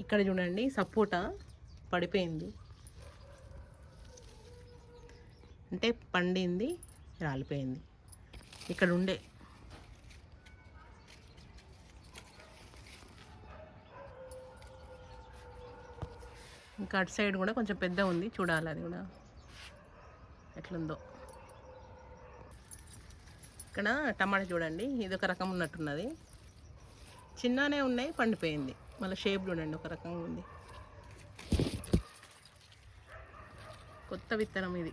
ఇక్కడ చూడండి సపోటా పడిపోయింది. అంటే పండింది రాలిపోయింది. ఇక్కడ ఉండే. ఇంకా అటు సైడ్ కూడా కొంచెం పెద్ద ఉంది చూడాలి అది కూడా. ఎట్లుందో. ఇక్కడ టమాటా చూడండి ఇది ఒక రకం ఉన్నట్టున్నది. చిన్ననే ఉన్నాయి పండిపోయింది. మళ్ళీ షేప్ చూడండి ఒక రకంగా ఉంది. కొత్త విత్తనం ఇది.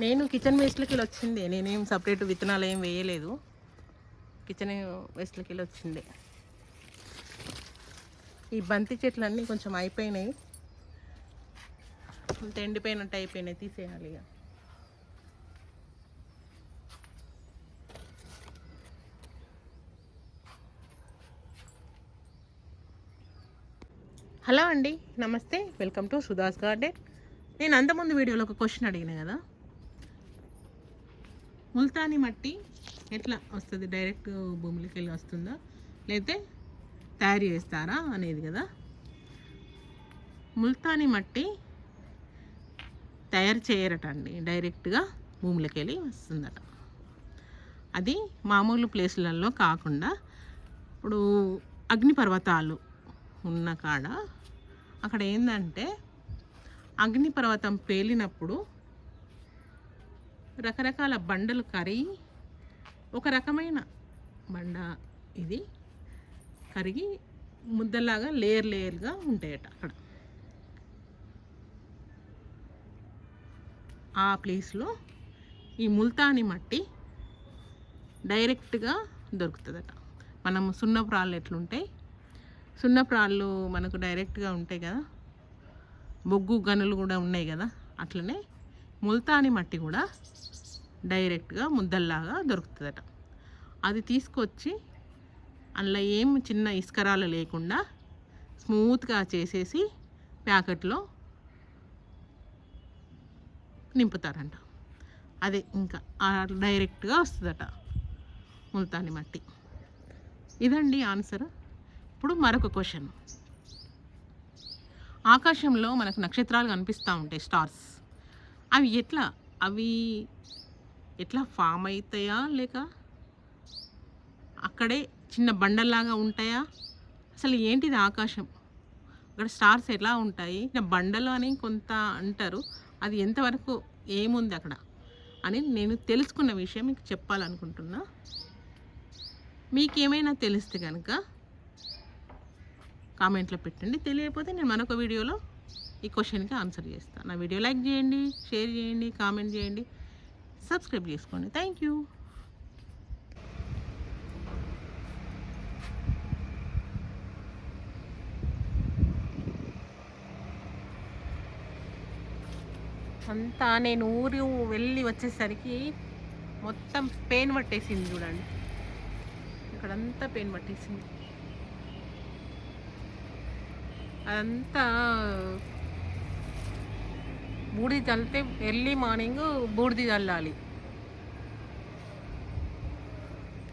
నేను కిచెన్ వేస్ట్లకి వెళ్ళి వచ్చింది. నేనేం సపరేట్ విత్తనాలు ఏం వేయలేదు. కిచెన్ వేస్ట్లకి వెళ్ళి వచ్చింది. ఈ బంతి చెట్లు అన్నీ కొంచెం అయిపోయినాయి. కొంత ఎండిపోయినట్టు అయిపోయినాయి తీసేయాలి ఇక. హలో అండి నమస్తే. Welcome to Sudha's garden. నేను అంతకుముందు వీడియోలో ఒక క్వశ్చన్ అడిగిన కదా? ముల్తాని మట్టి ఎట్లా వస్తుంది? డైరెక్ట్ భూమిలోకి వెళ్ళి వస్తుందా? లేతే తయారు చేస్తారా అనేది కదా? ముల్తాని మట్టి తయారు చేయరట అండి. డైరెక్ట్గా భూమిలోకి వెళ్ళి వస్తుందట. అది మామూలు ప్లేసులలో కాకుండా ఇప్పుడు అగ్నిపర్వతాలు ఉన్న కాడ అక్కడ ఏంటంటే అగ్నిపర్వతం పేలినప్పుడు రకరకాల బండలు కరిగి ఒక రకమైన బండ ఇది కరిగి ముద్దలాగా లేయర్ లేయర్గా ఉంటాయట అక్కడ. ఆ ప్లేస్లో ఈ ముల్తాని మట్టి డైరెక్ట్గా దొరుకుతుందట. మనం సున్నపు రాళ్ళు ఎట్లుంటాయి? సున్నపు రాళ్ళు మనకు డైరెక్ట్గా ఉంటాయి కదా. బొగ్గు గనులు కూడా ఉన్నాయి కదా. అట్లనే ముల్తాని మట్టి కూడా డైరెక్ట్గా ముద్దల్లాగా దొరుకుతుందట. అది తీసుకొచ్చి అందులో ఏం చిన్న ఇసుకరాలు లేకుండా స్మూత్గా చేసేసి ప్యాకెట్లో నింపుతారంట. అదే ఇంకా డైరెక్ట్గా వస్తుందట ముల్తాని మట్టి. ఇదండి ఆన్సర్. ఇప్పుడు మరొక క్వశ్చన్. ఆకాశంలో మనకు నక్షత్రాలు కనిపిస్తూ ఉంటాయి స్టార్స్. అవి ఎట్లా? అవి ఎట్లా ఫామ్ అవుతాయా లేక అక్కడే చిన్న బండల్లాగా ఉంటాయా? అసలు ఏంటిది ఆకాశం? అక్కడ స్టార్స్ ఎలా ఉంటాయి? బండలు అని కొంత అంటారు. అది ఎంతవరకు ఏముంది అక్కడ? అని నేను తెలుసుకున్న విషయం మీకు చెప్పాలనుకుంటున్నా. మీకు ఏమైనా తెలిస్తే కనుక కామెంట్లో పెట్టండి. తెలియకపోతే నేను మరొక వీడియోలో ఈ క్వశ్చన్కి ఆన్సర్ చేస్తాను నా వీడియో లైక్ చేయండి షేర్ చేయండి కామెంట్ చేయండి. సబ్స్క్రైబ్ చేసుకోండి. Thank you. అంతా నేను ఊరు వెళ్ళి వచ్చేసరికి మొత్తం పెయిన్ పట్టేసింది చూడండి. ఇక్కడంతా పెయిన్ పట్టేసింది. అదంతా బూడిది చల్లితే ఎర్లీ మార్నింగ్ బూడిది చల్లాలి.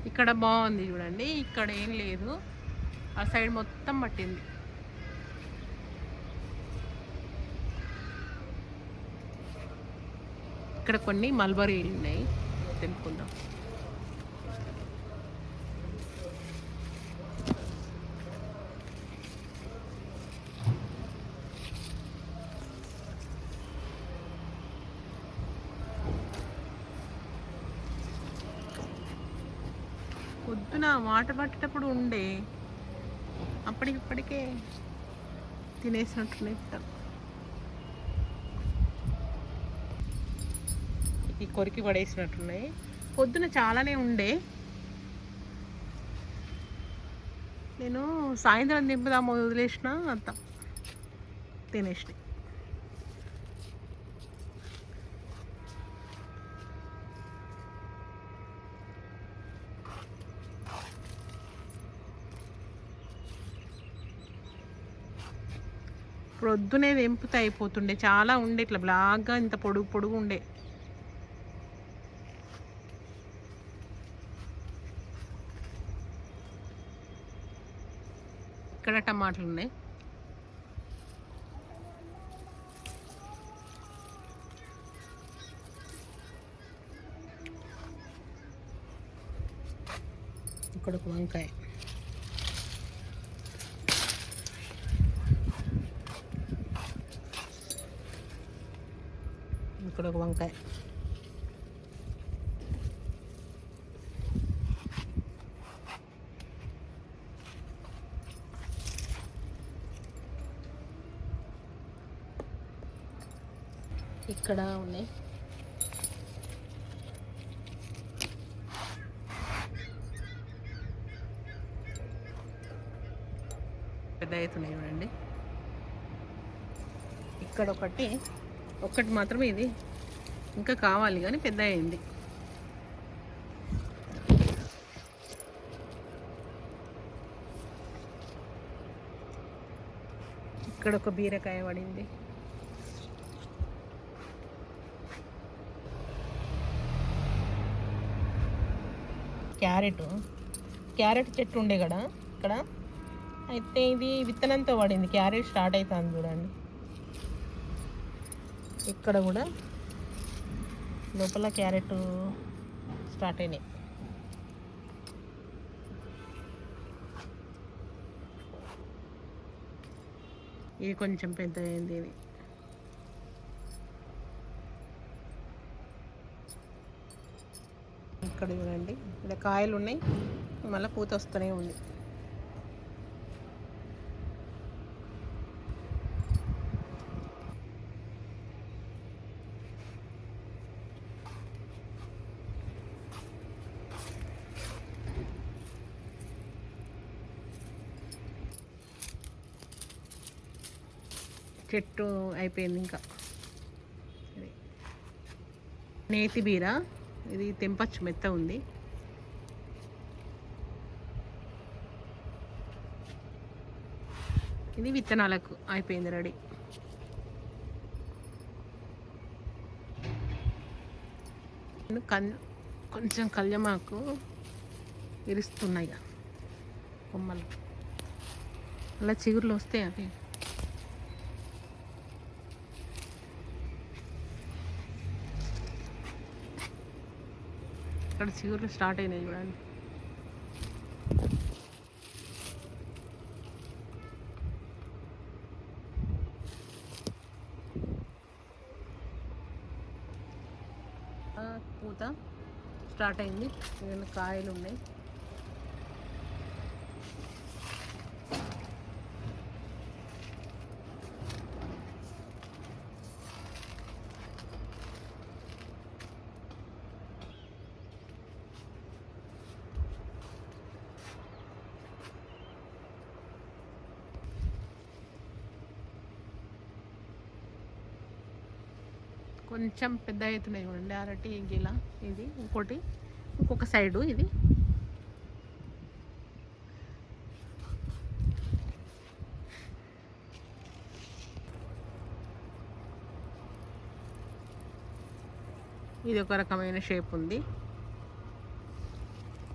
ఇక్కడ బాగుంది చూడండి ఇక్కడ ఏం లేదు. ఆ సైడ్ మొత్తం పట్టింది. ఇక్కడ కొన్ని మల్బరీలు ఉన్నాయి తెలుపుకుందాం పొద్దున వాటర్ పట్టేటప్పుడు ఉండే. అప్పటికిప్పటికే తినేసినట్టున్నాయి ఈ కొరికి పడేసినట్టున్నాయి. పొద్దున చాలానే ఉండే. నేను సాయంత్రం దింపుదాము వదిలేసిన అంత తినేసినాయి. ప్రొద్దునే తెంపుతా అయిపోతుండే. చాలా ఉండే ఇట్లా బ్లాక్గా ఇంత పొడుగు పొడుగు ఉండే. ఇక్కడ టమాటాలు ఉన్నాయి. ఇక్కడ ఒక వంకాయ. ఇక్కడ ఒక వంకాయ. ఇక్కడ ఉన్నాయి. పెద్ద అవుతున్నాయి చూడండి. ఇక్కడ ఒకటి ఒక్కటి మాత్రమే ఇది. ఇంకా కావాలి కానీ పెద్ద అయింది ఇక్కడ ఒక బీరకాయ పడింది. క్యారెట్ క్యారెట్ చెట్టు ఉండే కదా ఇక్కడ. అయితే ఇది విత్తనంతో పడింది. క్యారెట్ స్టార్ట్ అవుతుంది చూడండి. ఇక్కడ కూడా లోపల క్యారెట్ స్టార్ట్ అయినాయి. ఇది కొంచెం పెద్ద అయింది ఇది ఇక్కడ చూడండి ఇక్కడ కాయలు ఉన్నాయి మళ్ళీ పూత వస్తూనే ఉంది. చెట్టు అయిపోయింది ఇంకా. సరే. నేతి బీర. ఇది తెంపచ్చు మెత్త ఉంది. ఇది విత్తనాలకు అయిపోయింది రెడీ. కన్ కొంచెం కళ్యమాకు విరుస్తున్నాయి ఇక కొమ్మలు. అలా చిగుర్లు వస్తాయి అవి. ఇక్కడ చిగుర్లు స్టార్ట్ అయినాయి చూడండి. పూత స్టార్ట్ అయింది. ఏదైనా కాయలు ఉన్నాయి. కొంచెం పెద్ద అవుతున్నాయి చూడండి. అరటి గిల ఇది ఇంకోటి ఇంకొక సైడు ఇది. ఇది ఒక రకమైన షేప్ ఉంది.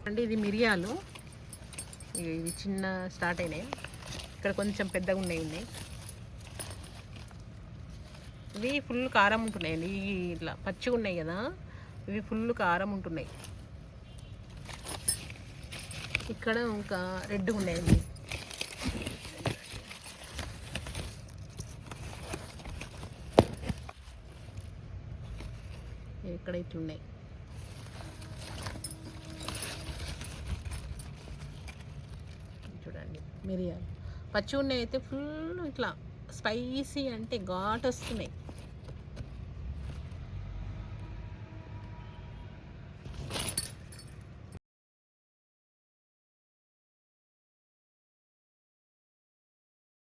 అంటే ఇది మిరియాలు. ఇవి చిన్న స్టార్ట్ అయినాయి. ఇక్కడ కొంచెం పెద్దగా ఉన్నాయి ఉన్నాయి. ఇవి ఫుల్ కారం ఉంటున్నాయండి. ఇవి ఇట్లా పచ్చిగా ఉన్నాయి కదా ఇవి ఫుల్ కారం ఉంటున్నాయి. ఇక్కడ ఇంకా రెడ్గా ఉన్నాయండి. ఇక్కడ ఇట్లున్నాయి చూడండి మిరియాలు. పచ్చి ఉన్నాయి అయితే ఫుల్ ఇట్లా స్పైసీ అంటే ఘాట్ వస్తున్నాయి.